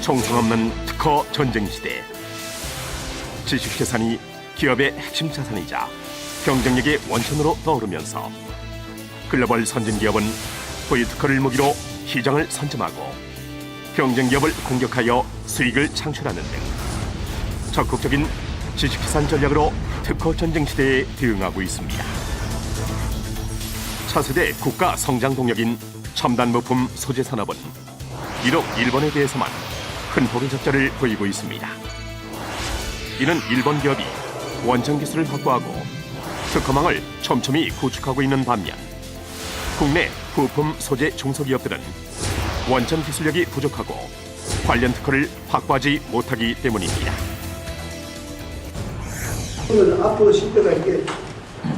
총성 없는 특허 전쟁 시대. 지식재산이 기업의 핵심 자산이자 경쟁력의 원천으로 떠오르면서 글로벌 선진 기업은 고유 특허를 무기로 시장을 선점하고 경쟁 기업을 공격하여 수익을 창출하는 등 적극적인 지식재산 전략으로 특허 전쟁 시대에 대응하고 있습니다. 차세대 국가 성장 동력인 첨단 부품 소재 산업은 이룩 일본에 대해서만 큰 폭의 적자를 보이고 있습니다. 이는 일본 기업이 원천 기술을 확보하고 특허망을 촘촘히 구축하고 있는 반면 국내 부품 소재 중소기업들은 원천 기술력이 부족하고 관련 특허를 확보하지 못하기 때문입니다. 오늘 앞으로 10대가 이게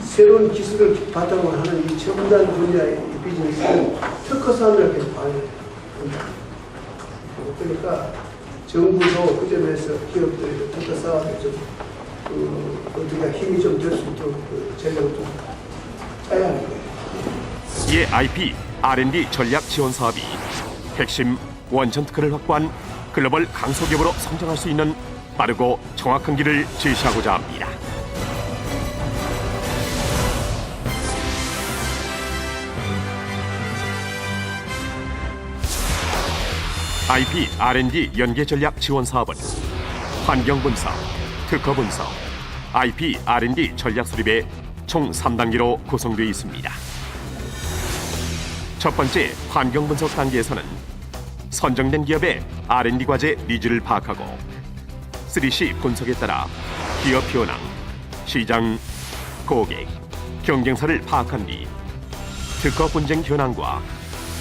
새로운 기술을 바탕으로 하는 이 첨단 분야의 이 비즈니스는 특허 사업을 계속 방해합니다. 그러니까 정부도 그 점에서 기업들이 특허 사업에 좀 그, 어떻게 힘이 좀 될 수 있도록 그 전략을 좀 짜야 하는 거예요. 이에 IP R&D 전략 지원 사업이 핵심 원천 특허를 확보한 글로벌 강소기업으로 성장할 수 있는 빠르고 정확한 길을 제시하고자 합니다. IP R&D 연계 전략 지원 사업은 환경 분석, 특허 분석, IP R&D 전략 수립의 총 3단계로 구성되어 있습니다. 첫 번째 환경 분석 단계에서는 선정된 기업의 R&D 과제 니즈를 파악하고 3C 분석에 따라 기업 현황, 시장, 고객, 경쟁사를 파악한 뒤 특허 분쟁 현황과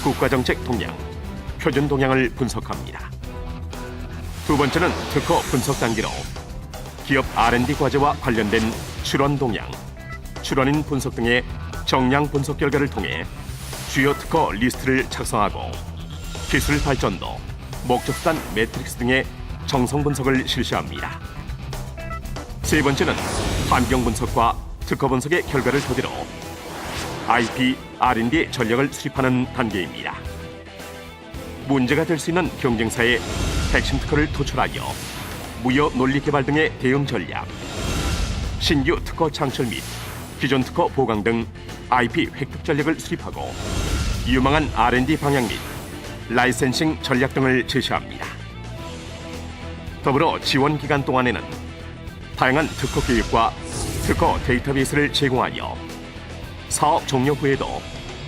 국가 정책 동향, 표준 동향을 분석합니다. 두 번째는 특허 분석 단계로 기업 R&D 과제와 관련된 출원 동향, 출원인 분석 등의 정량 분석 결과를 통해 주요 특허 리스트를 작성하고 기술 발전도, 목적 수단 매트릭스 등의 정성 분석을 실시합니다. 세 번째는 환경 분석과 특허 분석의 결과를 토대로 IP, R&D 전략을 수립하는 단계입니다. 문제가 될 수 있는 경쟁사의 핵심 특허를 도출하여 무역 논리 개발 등의 대응 전략, 신규 특허 창출 및 기존 특허 보강 등 IP 획득 전략을 수립하고 유망한 R&D 방향 및 라이센싱 전략 등을 제시합니다. 더불어 지원 기간 동안에는 다양한 특허 교육과 특허 데이터베이스를 제공하여 사업 종료 후에도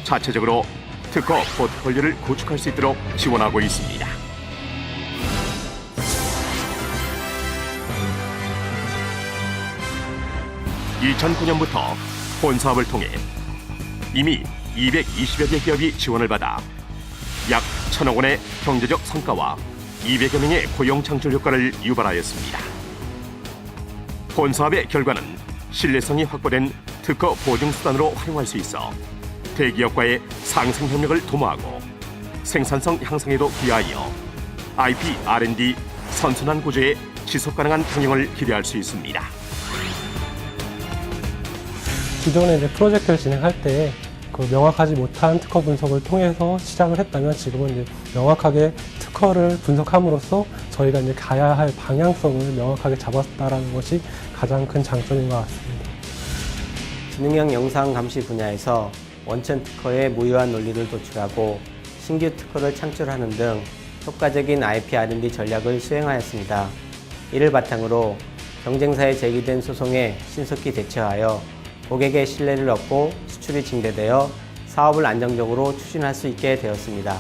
자체적으로 특허 포트폴리오를 구축할 수 있도록 지원하고 있습니다. (2009년부터) 본 사업을 통해 이미 220여 개 기업이 지원을 받아 약 천억 원의 경제적 성과와 200여 명의 고용 창출 효과를 유발하였습니다. 본 사업의 결과는 신뢰성이 확보된 특허 보증 수단으로 활용할 수 있어 대기업과의 상생 협력을 도모하고 생산성 향상에도 기여하여 IP R&D 선순환 구조의 지속 가능한 경영을 기대할 수 있습니다. 기존에 이제 프로젝트를 진행할 때 그 명확하지 못한 특허 분석을 통해서 시작을 했다면 지금은 이제 명확하게 특허를 분석함으로써 저희가 이제 가야 할 방향성을 명확하게 잡았다라는 것이 가장 큰 장점인 것 같습니다. 지능형 영상 감시 분야에서 원천 특허의 무효한 논리를 도출하고 신규 특허를 창출하는 등 효과적인 IP R&D 전략을 수행하였습니다. 이를 바탕으로 경쟁사에 제기된 소송에 신속히 대처하여 고객의 신뢰를 얻고 수출이 증대되어 사업을 안정적으로 추진할 수 있게 되었습니다.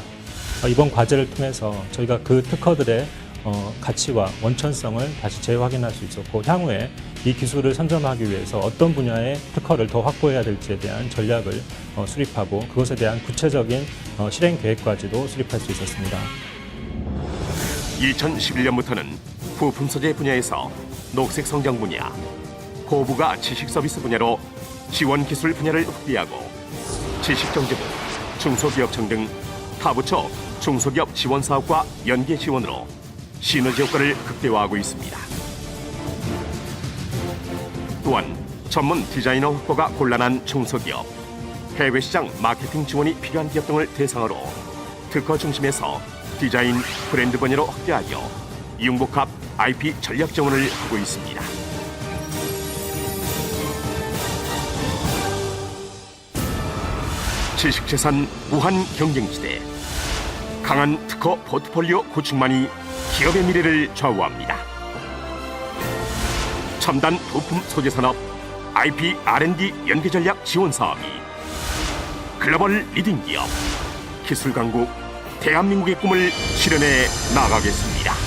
어, 이번 과제를 통해서 저희가 그 특허들의 어, 가치와 원천성을 다시 재확인할 수 있었고 향후에 이 기술을 선점하기 위해서 어떤 분야의 특허를 더 확보해야 될지에 대한 전략을 어, 수립하고 그것에 대한 구체적인 어, 실행 계획까지도 수립할 수 있었습니다. 2011년부터는 부품 소재 분야에서 녹색 성장 분야, 고부가 지식 서비스 분야로 지원 기술 분야를 확대하고 지식 정제부, 중소기업청 등 타부처 중소기업 지원 사업과 연계 지원으로 시너지 효과를 극대화하고 있습니다. 또한 전문 디자이너 확보가 곤란한 중소기업, 해외 시장 마케팅 지원이 필요한 기업 등을 대상으로 특허 중심에서 디자인, 브랜드 번외로 확대하여 이용복합 IP 전략 자원을 하고 있습니다. 지식재산 무한 경쟁지대 강한 특허 포트폴리오 구축만이 기업의 미래를 좌우합니다. 첨단 부품 소재 산업 IP R&D 연계 전략 지원 사업이 글로벌 리딩 기업 기술 강국 대한민국의 꿈을 실현해 나가겠습니다.